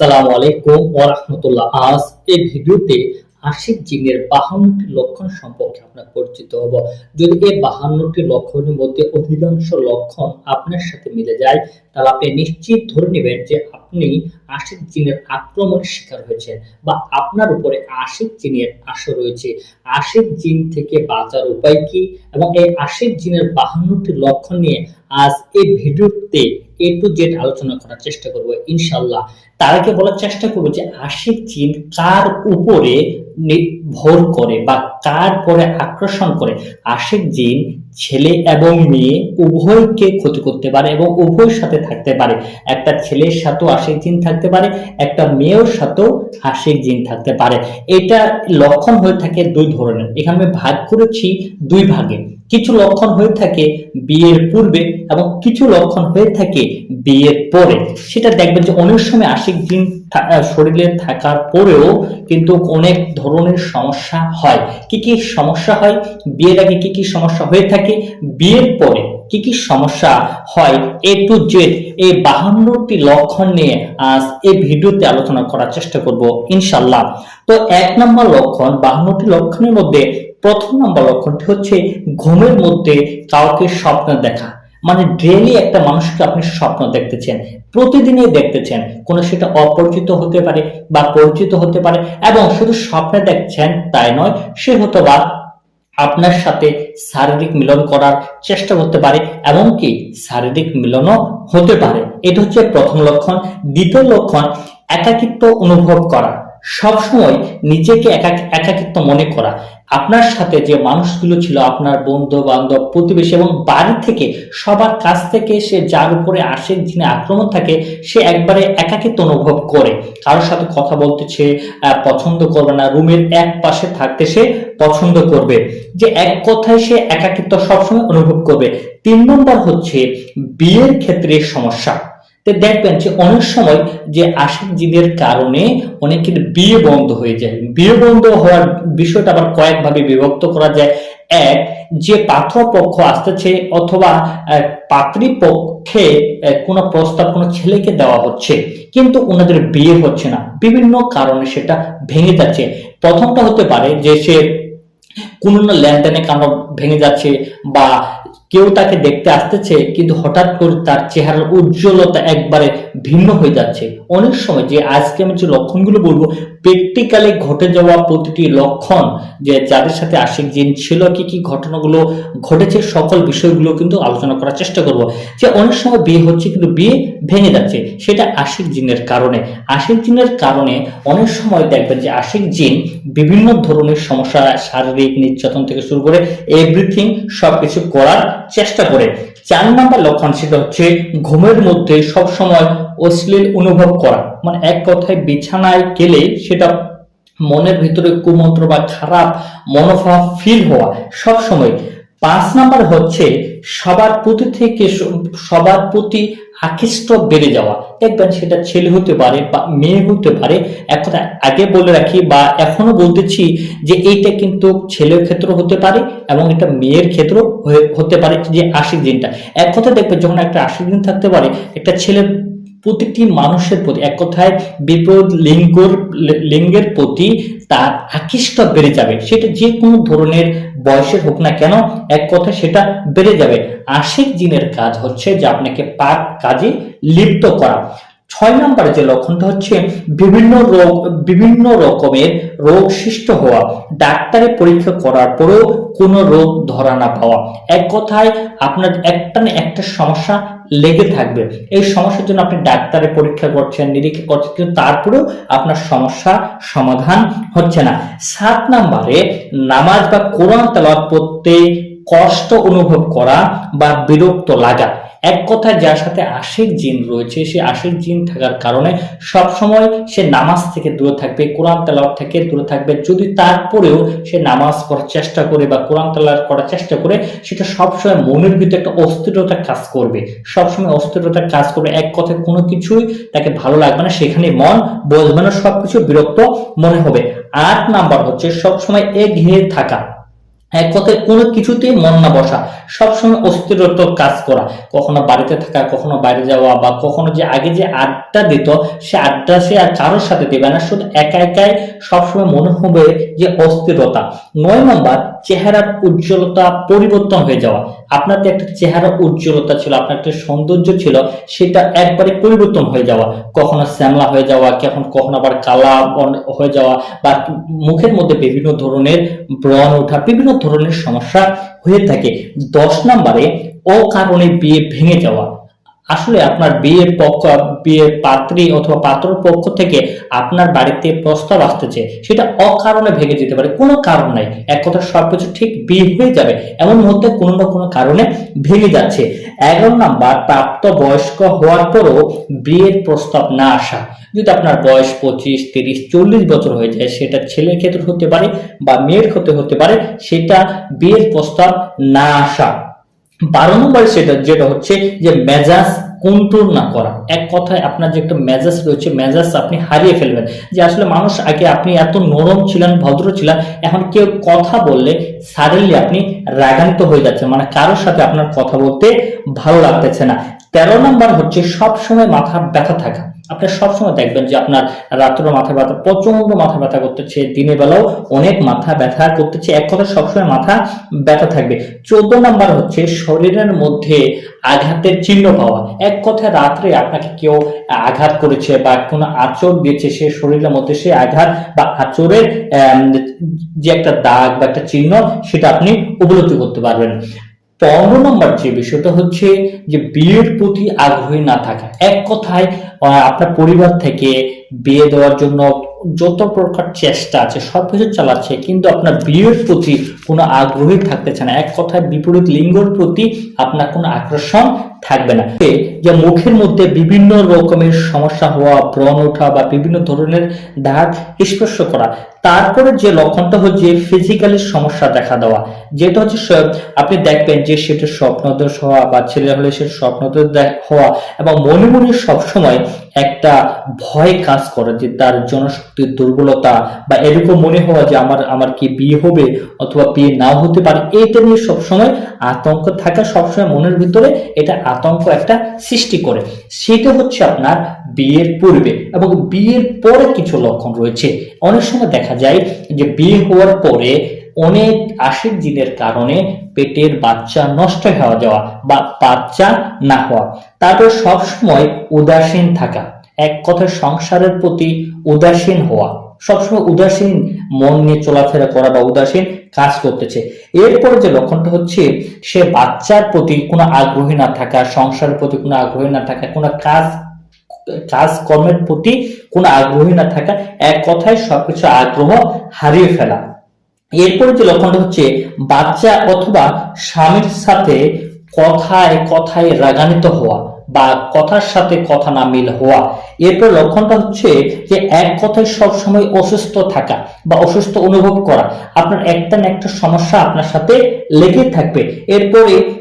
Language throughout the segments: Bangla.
আসসালামু আলাইকুম আজ এই ভিডিওতে আশিক বাহান্নটি লক্ষণ সম্পর্কে আপনার পরিচিত হব। যদি এই বাহান্নটি লক্ষণের মধ্যে অধিকাংশ লক্ষণ আপনার সাথে মিলে যায়, তাহলে আপনি নিশ্চিত ধরে নেবেন যে আপনি আশিক জিনের আক্রমণের শিকার হয়েছেন বা আপনার উপরে আশিক জিনের আসর রয়েছে। আশিক জিন থেকে বাঁচার উপায় কি? এবং এই আশিক জিনের বাহান্নটি লক্ষণ নিয়ে আজ এই ভিডিওতে এ টু জেড আলোচনা করার চেষ্টা করব, ইনশাল্লাহ। তার আগে বলার চেষ্টা করব যে আশিক জিন কার উপরে নির্ভর করে বা কার পরে আকর্ষণ করে? আশিক জিন ছেলে এবং মেয়ে উভয়কে ক্ষতি করতে পারে এবং উভয়ের সাথে থাকতে পারে। একটা ছেলের সাথেও আশিক জিন থাকতে পারে, একটা মেয়ের সাথেও আশিক জিন থাকতে পারে। এটা লক্ষণ হয়ে থাকে দুই ধরনের। এখানে আমি ভাগ করেছি দুই ভাগে। কিছু লক্ষণ হয়ে থাকে বিয়ের পূর্বে এবং কিছু লক্ষণ হয়ে থাকে বিয়ের পরে। সেটা দেখবেন যে অনেক সময় আশিক দিন শরীরে থাকার পরেও কিন্তু অনেক ধরনের সমস্যা হয়। কি কি সমস্যা হয়? বিয়ের আগে কি কি সমস্যা হয়ে থাকে? বিয়ের পরে কি কি সমস্যা হয়? এ টু জেড এই বাহান্নটি লক্ষণ নিয়ে আজ এই ভিডিওতে আলোচনা করার চেষ্টা করব ইনশাল্লাহ তো এক নম্বর লক্ষণ, বাহান্নটি লক্ষণের মধ্যে প্রথম নম্বর লক্ষণটি হচ্ছে ঘুমের মধ্যে কাউকে স্বপ্ন দেখা। মানে ডেলি একটা মানুষকে আপনি স্বপ্ন দেখতেছেন, প্রতিদিনই দেখতেছেন, কোনো সেটা অপরিচিত হতে পারে বা পরিচিত হতে পারে এবং শুধু স্বপ্নে দেখছেন তাই নয়, সে হতো বা আপনার সাথে শারীরিক মিলন করার চেষ্টা করতে পারে এমনকি শারীরিক মিলনও হতে পারে। এটা হচ্ছে প্রথম লক্ষণ। দ্বিতীয় লক্ষণ, একাকিত্ব অনুভব করা। সবসময় নিজেকে একাকিত্ব মনে করা। আপনার সাথে যে মানুষগুলো ছিল, আপনার বন্ধু বান্ধব প্রতিবেশী এবং বাড়ি থেকে সবার কাছ থেকে সে যার উপরে আসে, যিনি আক্রমণ থাকে, সে একবারে একাকিত্ব অনুভব করে। কারোর সাথে কথা বলতেছে পছন্দ করবে না। রুমের এক পাশে থাকতে সে পছন্দ করবে। যে এক কথায় সে একাকিত্ব সবসময় অনুভব করবে। তিন নম্বর হচ্ছে বিয়ের ক্ষেত্রে সমস্যা। তো দেখবেন যে অনেক সময় যে আশিক জীবের কারণে অনেকের বিয়ে বন্ধ হয়ে যায়। বিয়ে বন্ধ হওয়ার বিষয়টা আবার কয়েকভাবে বিভক্ত করা যায়। এক, যে পাত্রপক্ষ আসতেছে অথবা পাত্রীপক্ষে কোনো প্রস্তাব কোনো ছেলেকে দেওয়া হচ্ছে, কিন্তু ওনাদের বিয়ে হচ্ছে না। বিভিন্ন কারণে সেটা ভেঙে যাচ্ছে। প্রথমটা হতে পারে যে সে কোন লেনদেনে কারণ ভেঙে যাচ্ছে বা কেউ তাকে দেখতে আসতেছে, কিন্তু হঠাৎ করে তার চেহারার উজ্জ্বলতা একবারে ভিন্ন হয়ে যাচ্ছে। অনেক সময় যে আজকে আমি যে লক্ষণগুলো বলব প্র্যাকটিক্যালি ঘটে যাওয়া প্রতিটি লক্ষণ যে যাদের সাথে আশিক জিন ছিল, কি কি ঘটনাগুলো ঘটেছে, সকল বিষয়গুলো কিন্তু আলোচনা করার চেষ্টা করব। যে অনেক সময় বিয়ে হচ্ছে, কিন্তু বিয়ে ভেঙে যাচ্ছে, সেটা আশিক জিনের কারণে। আশিক জিনের কারণে অনেক সময় দেখবেন যে আশিক জিন বিভিন্ন ধরনের সমস্যা, শারীরিক নির্যাতন থেকে শুরু করে এভরিথিং সবকিছু করার চেষ্টা করে। চার নাম্বার লক্ষণ সেটা হচ্ছে ঘুমের মধ্যে সব সময় অশ্লীল অনুভব করা। মানে এক কথায় বিছানায় গেলে সেটা মনের ভিতরে কুমন্ত্র বা খারাপ মনোভাব ফিল হওয়া। সব সময় পাঁচ নাম্বার হচ্ছে সবার প্রতি থেকে সবার প্রতি আকৃষ্ট বেড়ে যাওয়া। দেখবেন সেটা ছেলে হতে পারে বা মেয়ে হতে পারে। এক আগে বলে রাখি বা এখনও বলতেছি যে এইটা কিন্তু ছেলের ক্ষেত্র হতে পারে এবং এটা মেয়ের ক্ষেত্র হতে পারে যে আশিক দিনটা। এক কথা দেখবেন যখন একটা আশিক দিন থাকতে পারে, একটা ছেলের প্রতিটি মানুষের প্রতি, এক কথায় বিপদ লিঙ্গর লিঙ্গের প্রতি তার আকৃষ্ট বেড়ে যাবে। সেটা যে কোনো ধরনের বয়সের হোক না কেন, এক কথা সেটা বেড়ে যাবে। আশিক জিনের কাজ হচ্ছে যে আপনাকে পাক কাজে লিপ্ত করা। ছয় নম্বরে যে লক্ষণটা হচ্ছে, বিভিন্ন রোগ, বিভিন্ন রকমের রোগ সৃষ্ট হওয়া। ডাক্তারে পরীক্ষা করার পরেও কোনো রোগ ধরা না পাওয়া। এক কথায় আপনার একটা না একটা সমস্যা লেগে থাকবে। এই সমস্যার জন্য আপনি ডাক্তারে পরীক্ষা করছেন, নিরীক্ষা করছেন, কিন্তু তারপরেও আপনার সমস্যা সমাধান হচ্ছে না। সাত নাম্বারে নামাজ বা কোরআন তেলাওয়াত পড়তে কষ্ট অনুভব করা বা বিরক্ত লাগা। এক কথায় যার সাথে আশিক জিন রয়েছে, সে আশিক জিন থাকার কারণে সব সময় সে নামাজ থেকে দূরে থাকবে, কোরআন তেলাওয়াত থেকে দূরে থাকবে। যদি তারপরেও সে নামাজ পড়ার চেষ্টা করে বা কোরআন তেলাওয়াত করার চেষ্টা করে, সেটা সবসময় মনের ভিতরে একটা অস্থিরতা কাজ করবে। সবসময় অস্থিরতা কাজ করবে। এক কথায় কোনো কিছুই তাকে ভালো লাগবে না। সেখানে মন বসবে না, সবকিছু বিরক্ত মনে হবে। আট নাম্বার হচ্ছে সবসময় এগিয়ে থাকা। এক কথায় কোনো কিছুতেই মন না বসা, সবসময় অস্থিরত কাজ করা, কখনো বাড়িতে থাকা, কখনো বাইরে যাওয়া বা কখনো যে আগে যে আড্ডা দিত, সে আড্ডা সে আর কারোর সাথে দেবে না, শুধু একা একাই সবসময় মনে হবে যে অস্থিরতা। নয় নম্বর চেহারার উজ্জ্বলতা পরিবর্তন হয়ে যাওয়া। আপনার যে একটা চেহারা উজ্জ্বলতা ছিল, আপনার একটা সৌন্দর্য ছিল, সেটা একবারে পরিবর্তন হয়ে যাওয়া। কখনো শ্যামলা হয়ে যাওয়া কখন কখনো আবার কালা হয়ে যাওয়া বা মুখের মধ্যে বিভিন্ন ধরনের ব্রণ ওঠা, বিভিন্ন ধরনের সমস্যা হয়ে থাকে। দশ নম্বরে অকারণে বিয়ে ভেঙে যাওয়া। আসলে আপনার বিয়ের পক্ষ, বিয়ের পাত্রী অথবা পাত্রর পক্ষ থেকে আপনার বাড়িতে প্রস্তাব আসতেছে, সেটা অকারণে ভেঙে যেতে পারে। কোনো কারণ নাই। এক কথা সবকিছু ঠিক বিয়ে হয়ে যাবে। এমন মধ্যে কোনো না কোনো কারণে ভেঙে যাচ্ছে। এগারো নাম্বার, প্রাপ্ত বয়স্ক হওয়ার পরও বিয়ের প্রস্তাব না আসা। যদি আপনার বয়স পঁচিশ, তিরিশ, চল্লিশ বছর হয়ে যায়, সেটা ছেলের ক্ষেত্রে হতে পারে বা মেয়ের ক্ষেত্রে হতে পারে, সেটা বিয়ের প্রস্তাব না আসা। বারো নম্বর সেটা যেটা হচ্ছে যে মেজাজ কন্ট্রোল না করা। এক কথায় আপনার যে একটা মেজাজ রয়েছে, মেজাজ আপনি হারিয়ে ফেলবেন। যে আসলে মানুষ আগে আপনি এত নরম ছিলেন, ভদ্র ছিলেন, এখন কেউ কথা বললে সাডেনলি আপনি রাগান্ত হয়ে যাচ্ছেন। মানে কারোর সাথে আপনার কথা বলতে ভালো লাগতেছে না। তেরো নম্বর হচ্ছে সবসময় মাথা ব্যথা থাকা। আপনি সবসময় দেখবেন যে আপনার রাত্রে মাথা ব্যথা প্রচণ্ড মাথা ব্যথা করতেছে, দিনের বেলাও অনেক মাথা ব্যথা করতেছে। এক কথা সবসময় মাথা ব্যথা থাকবে। চোদ্দ নাম্বার হচ্ছে শরীরের মধ্যে আঘাতের চিহ্ন পাওয়া। এক কথায় রাত্রে আপনাকে কেউ আঘাত করেছে বা কোনো আচর দিয়েছে, সে শরীরের মধ্যে সে আঘাত বা আচরের যে একটা দাগ বা একটা চিহ্ন, সেটা আপনি উপলব্ধি করতে পারবেন। পনেরো নম্বর যে বিষয়টা হচ্ছে যে বিয়ের প্রতি আগ্রহী না থাকা। এক কথায় আপনার পরিবার থেকে বিয়ে দেওয়ার জন্য যত প্রকার চেষ্টা আছে, সব কিছু চালাচ্ছে, কিন্তু আপনার বিয়ের প্রতি কোনো আগ্রহী থাকতেছে না। এক কথায়, বিপরীত লিঙ্গর প্রতি আপনার কোনো আকর্ষণ থাকবে না। যে মুখের মধ্যে বিভিন্ন রকমের সমস্যা হওয়া, ব্রণ ওঠা বা বিভিন্ন ধরনের দাগ স্পর্শ করা, তারপরে যে লক্ষণটা হচ্ছে ফিজিক্যালি সমস্যা দেখা দেওয়া যেটা হচ্ছে আপনি দেখবেন যে সেটা স্বপ্নদোষ হওয়া বা ছেলে হলে সে স্বপ্নদোষ হওয়া এবং মনে মনে সবসময় একটা ভয় কাজ করে যে তার জনশক্তির দুর্বলতা বা এরকম মনে হওয়া যে আমার আমার কি বিয়ে হবে অথবা বিয়ে নাও হতে পারে এটা নিয়ে সবসময় আতঙ্ক থাকা সবসময় মনের ভিতরে এটা আতঙ্ক একটা সৃষ্টি করে। সেটা হচ্ছে আপনার বিয়ের পূর্বে এবং বিয়ের পরে কিছু লক্ষণ রয়েছে। অনেক সময় দেখা যায় যে বিয়ে হওয়ার পরে অনেক আশিক জিনের কারণে পেটের বাচ্চা নষ্ট হয়ে যাওয়া বা বাচ্চা না হওয়া। তারপর সবসময় উদাসীন থাকা। এক কথায় সংসারের প্রতি উদাসীন হওয়া। সবসময় উদাসীন মন নিয়ে চলাফেরা করা বা উদাসীন কাজ করতেছে। এরপর যে লক্ষণটা হচ্ছে, সে বাচ্চার প্রতি কোনো আগ্রহী না থাকা, সংসারের প্রতি কোনো আগ্রহী না থাকা, কোনো কাজ কাজ কর্মের প্রতি কোনো আগ্রহী না থাকা, এক কথায় সবকিছু আগ্রহ হারিয়ে ফেলা। এরপরে যে লক্ষণটা হচ্ছে বাচ্চা অথবা স্বামীর সাথে কথায় কথায় রাগান্বিত হওয়া। বা কথার সাথে কথা না মিল হওয়া। এরপর লক্ষণটা হচ্ছে যে এক কথায় সব সময় অসুস্থ থাকা বা অসুস্থ অনুভব করা। আপনার একটা না একটা সমস্যা আপনার সাথে লেগে থাকবে। এরপরে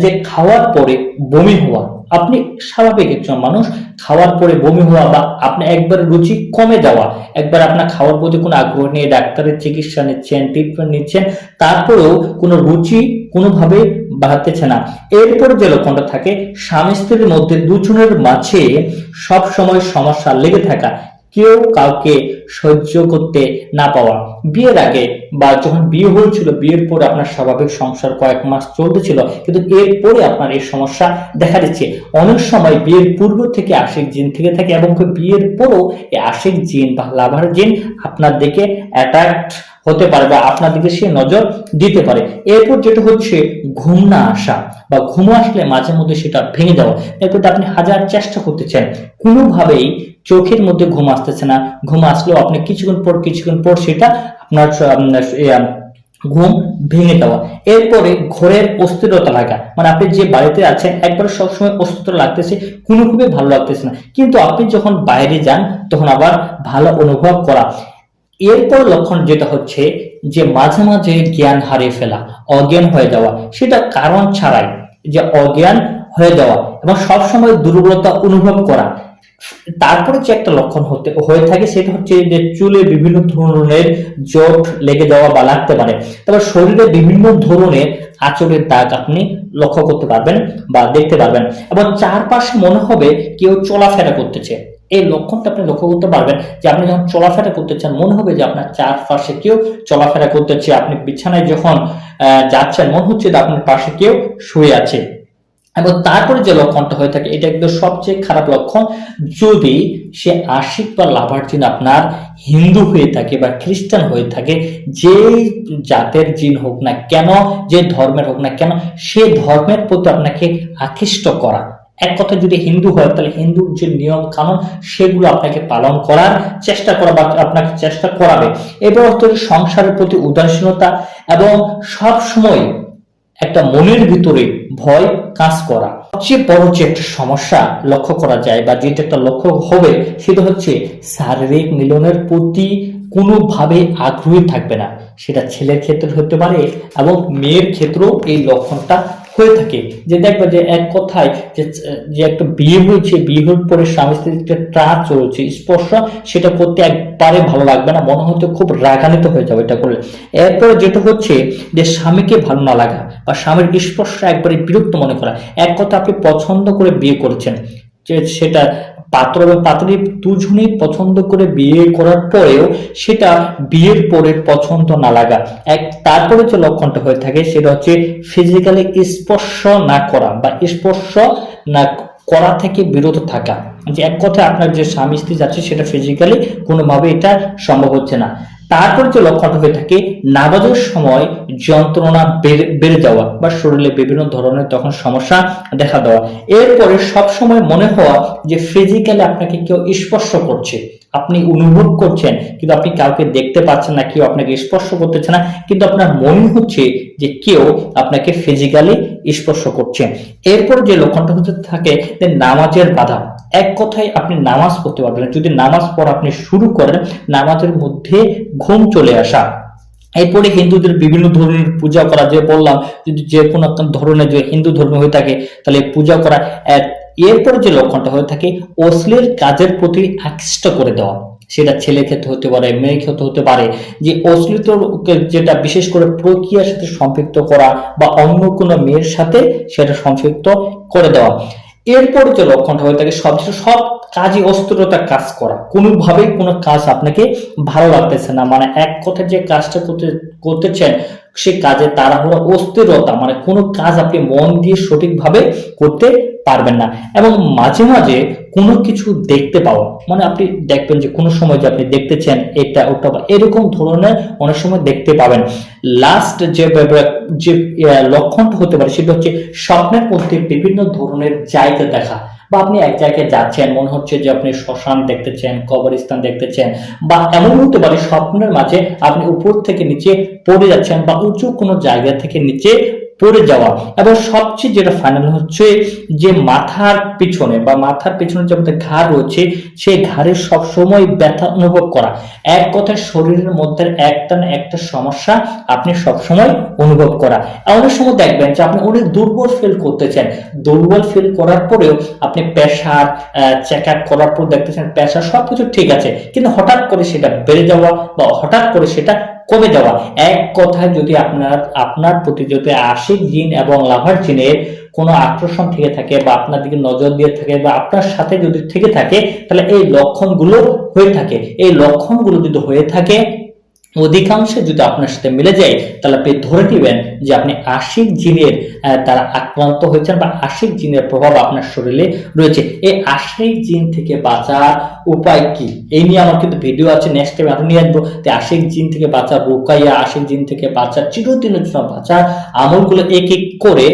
যে- খাওয়ার পরে বমি হওয়া। আপনি স্বাভাবিক একজন মানুষ, খাওয়ার পরে বমি হওয়া বা আপনার একবার রুচি কমে যাওয়া। একবার আপনার খাওয়ার প্রতি কোনো আগ্রহ নেই ডাক্তারের চিকিৎসা নিচ্ছেন ট্রিটমেন্ট নিচ্ছেন, তারপরেও কোনো রুচি কোনোভাবে বাড়তেছে না। এরপর যে লক্ষণটা থাকে, স্বামী স্ত্রীর মধ্যে দুজনের মাঝে সব সময় সমস্যা লেগে থাকা। কেউ কাউকে সহ্য করতে না পাওয়া। বিয়ের আগে বা যখন বিয়ে হয়েছিল, বিয়ের পরে আপনার স্বাভাবিক সংসার কয়েক মাস চলতেছিল, কিন্তু এরপরে আপনার এই সমস্যা দেখা দিচ্ছে। অনেক সময় বিয়ের পূর্ব থেকে আশিক জিন থেকে থাকে এবং বিয়ের পরও এই আশিক জিন বা লাভার জিন আপনার দিকে অ্যাট্রাক্ট হতে পারে বা আপনার দিকে সে নজর দিতে পারে। এরপর যেটা হচ্ছে ঘুম না আসা বা ঘুম আসলে মাঝে মধ্যে সেটা ভেঙে দেওয়া। এরপর আপনি হাজার চেষ্টা করতেছেন কোনোভাবেই চোখের মধ্যে ঘুম আসতেছে না। ঘুম আসলেও আপনি কিছুক্ষণ পর কিছুক্ষণ পর সেটা আপনার ঘুম ভেঙে দেওয়া। এরপরে ঘরের অস্থিরতা লাগা। মানে আপনি যে বাড়িতে আছেন একবারে সবসময় অস্থির লাগতেছে কোনোভাবে ভালো লাগতেছে না। কিন্তু আপনি যখন বাইরে যান, তখন আবার ভালো অনুভব করা। এরপর লক্ষণ যেটা হচ্ছে যে মাঝে মাঝে জ্ঞান হারিয়ে ফেলা, অজ্ঞান হয়ে যাওয়া। সেটা কারণ ছাড়াই যে অজ্ঞান হয়ে যাওয়া এবং সবসময় দুর্বলতা অনুভব করা। তারপরে যে একটা লক্ষণ হতে, হয়ে থাকে সেটা হচ্ছে যে চুলে বিভিন্ন ধরনের জট লেগে যাওয়া বা লাগতে পারে। তারপর শরীরে বিভিন্ন ধরনের আচরের দাগ আপনি লক্ষ্য করতে পারবেন বা দেখতে পারবেন। এবং চারপাশে মনে হবে কেউ চলাফেরা করতেছে। এই লক্ষণটা আপনি লক্ষ্য করতে পারবেন যে আপনি যখন চলাফেরা করতে চান মনে হবে যে আপনার চারপাশে কেউ চলাফেরা করতেছে। আপনি বিছানায় যখন যাচ্ছেন, মনে হচ্ছে যে আপনার পাশে কেউ শুয়ে আছে। এবং তারপরে যে লক্ষণটা হয়ে থাকে, এটা একদম সবচেয়ে খারাপ লক্ষণ। যদি সে আশিক বা লাভার্জিন আপনার হিন্দু হয়ে থাকে বা খ্রিস্টান হয়ে থাকে যে জাতের জিন হোক না কেন, যে ধর্মের হোক না কেন, সে ধর্মের প্রতি আপনাকে আকৃষ্ট করা। এক কথা যদি হিন্দু হয়, তাহলে হিন্দুর যে নিয়ম কানুন, সেগুলো আপনাকে পালন করার চেষ্টা করা বা আপনাকে চেষ্টা করাবে। এবার হচ্ছে সংসারের প্রতি উদাসীনতা এবং সব সময় একটা মনের ভিতরে ভয় কাজ করা। সবচেয়ে বড় যে একটা সমস্যা লক্ষ্য করা যায় বা যেটা একটা লক্ষ্য হবে, সেটা হচ্ছে শারীরিক মিলনের প্রতি কোনোভাবে আগ্রহী থাকবে না। সেটা ছেলের ক্ষেত্রে হতে পারে এবং মেয়ের ক্ষেত্রেও এই লক্ষণটা হয়ে থাকে যে দেখবে যে এক কথায় যে যে একটা বিয়ে হয়েছে, বিয়ে হওয়ার পরে স্বামী স্ত্রীর একটা ট্রাচ চলছে, স্পর্শ, সেটা করতে একবারে ভালো লাগবে না, মনে হয়তো খুব রাগান্বিত হয়ে যাবে এটা করলে। এরপরে যেটা হচ্ছে যে স্বামীকে ভালো না লাগা বা স্বামীর স্পর্শ একবারে বিরক্ত মনে করা। এক কথা আপনি পছন্দ করে বিয়ে করেছেন, যে সেটা পাত্র এবং পাত্রী দুজনেই পছন্দ করে বিয়ে করার পরেও সেটা বিয়ের পরে পছন্দ না লাগা। এক, তারপরে যে লক্ষণটা হয়ে থাকে সেটা হচ্ছে ফিজিক্যালি স্পর্শ না করা বা স্পর্শ না করা থেকে বিরত থাকা। যে এক কথা আপনার যে স্বামী স্ত্রী যাচ্ছে সেটা ফিজিক্যালি কোনোভাবে এটা সম্ভব হচ্ছে না। তারপর যে লক্ষণটা হয়ে থাকে নামাজের সময় যন্ত্রণা বেড়ে বেড়ে যাওয়া বা শরীরে বিভিন্ন ধরনের তখন সমস্যা দেখা দেওয়া। এরপরে সবসময় মনে হওয়া যে ফিজিক্যালি আপনাকে কেউ স্পর্শ করছে, আপনি অনুভব করছেন, কিন্তু আপনি কাউকে দেখতে পাচ্ছেন না, কেউ আপনাকে স্পর্শ করতেছে না, কিন্তু আপনার মনে হচ্ছে যে কেউ আপনাকে ফিজিক্যালি স্পর্শ করছে। এরপর যে লক্ষণটা হতে থাকে নামাজের বাধা। এক কথায় আপনি নামাজ পড়তে পারবেন যদি নামাজ পড়া আপনি শুরু করেন, নামাজের মধ্যে ঘুম চলে আসা। এরপরে হিন্দুদের বিভিন্ন ধরনের পূজা করা, যে বললাম, যদি যে কোনো ধরনের যে হিন্দু ধর্ম হয়ে থাকে, তাহলে পূজা করা এরপরে যে লক্ষণটা হয়ে থাকে, অশ্লীল কাজের প্রতি আকৃষ্ট করে দেওয়া। সেটা ছেলে ক্ষেত্রে হতে পারে মেয়ে ক্ষেত্রে হতে পারে। যে অশ্লীল যেটা বিশেষ করে প্রক্রিয়ার সাথে সম্পৃক্ত করা বা অন্য কোনো মেয়ের সাথে সেটা সম্পৃক্ত করে দেওয়া। এরপরে যে লক্ষণটা হয়ে থাকে সবচেয়ে সব কাজে অস্থিরতা কাজ করা। কোনোভাবেই কোনো কাজ আপনাকে ভালো লাগতেছে না। মানে এক কথা যে কাজটা করতে করতেছেন, সে কাজে তাড়াহুড়া অস্থিরতা মানে কোনো কাজ আপনি মন দিয়ে সঠিকভাবে করতে পারবেন না। এবং মাঝে মাঝে কোনো কিছু দেখতে পাওয়া মানে আপনি দেখবেন যে কোনো সময় যে আপনি দেখতেছেন এটা, ওটা বা এরকম ধরনের অনেক সময় দেখতে পাবেন। লাস্ট যে যে লক্ষণটা হতে পারে সেটা হচ্ছে স্বপ্নের মধ্যে বিভিন্ন ধরনের জায়গা দেখা। বা আপনি এক জায়গায় যাচ্ছেন, মনে হচ্ছে যে আপনি শ্মশান দেখতেছেন, কবরস্থান দেখতেছেন, বা এমন হতে পারে স্বপ্নের মাঝে আপনি উপর থেকে নিচে পড়ে যাচ্ছেন বা উঁচু কোনো জায়গা থেকে নিচে পড়ে যাওয়া। এবং সবচেয়ে যেটা ফাইনাল হচ্ছে যে মাথার পিছনে বা মাথার পিছনে যে আমাদের ঘাড় রয়েছে, সেই ঘাড়ে সবসময় ব্যথা অনুভব করা। এক কথায় শরীরের মধ্যে একটা না একটা সমস্যা আপনি সবসময় অনুভব করা। অনেক সময় দেখবেন যে আপনি অনেক দুর্বল ফিল করতেছেন। দুর্বল ফিল করার পরেও আপনি প্রেশার চেক আপ করার পর দেখতেছেন প্রেশার সবকিছু ঠিক আছে। কিন্তু হঠাৎ করে সেটা বেড়ে যাওয়া বা হঠাৎ করে সেটা কমে যাওয়া। এক কথায় যদি আপনার আপনার প্রতি যদি আশিক জিন এবং লাভার জিনের কোনো আকর্ষণ থেকে থাকে বা আপনার দিকে নজর দিয়ে থাকে বা আপনার সাথে যদি থেকে থাকে, তাহলে এই লক্ষণগুলো হয়ে থাকে। এই লক্ষণগুলো যদি হয়ে থাকে অধিকাংশে যদি আপনার সাথে মিলে যায়, তাহলে আপনি ধরে নেবেন যে আপনি আশিক জিনের দ্বারা আক্রান্ত হয়েছেন বা আশিক জিনের প্রভাব আপনার শরীরে রয়েছে। এই আশিক জিন থেকে বাঁচার উপায় কি? এই নিয়ে আমার কিন্তু ভিডিও আছে নেক্সট টাইম আরও নিয়ে আসব। যে আশিক জিন থেকে বাঁচার রুকাইয়া, আশিক জিন থেকে বাঁচার চিরদিনের জন্য বাঁচার আমলগুলো এক এক করে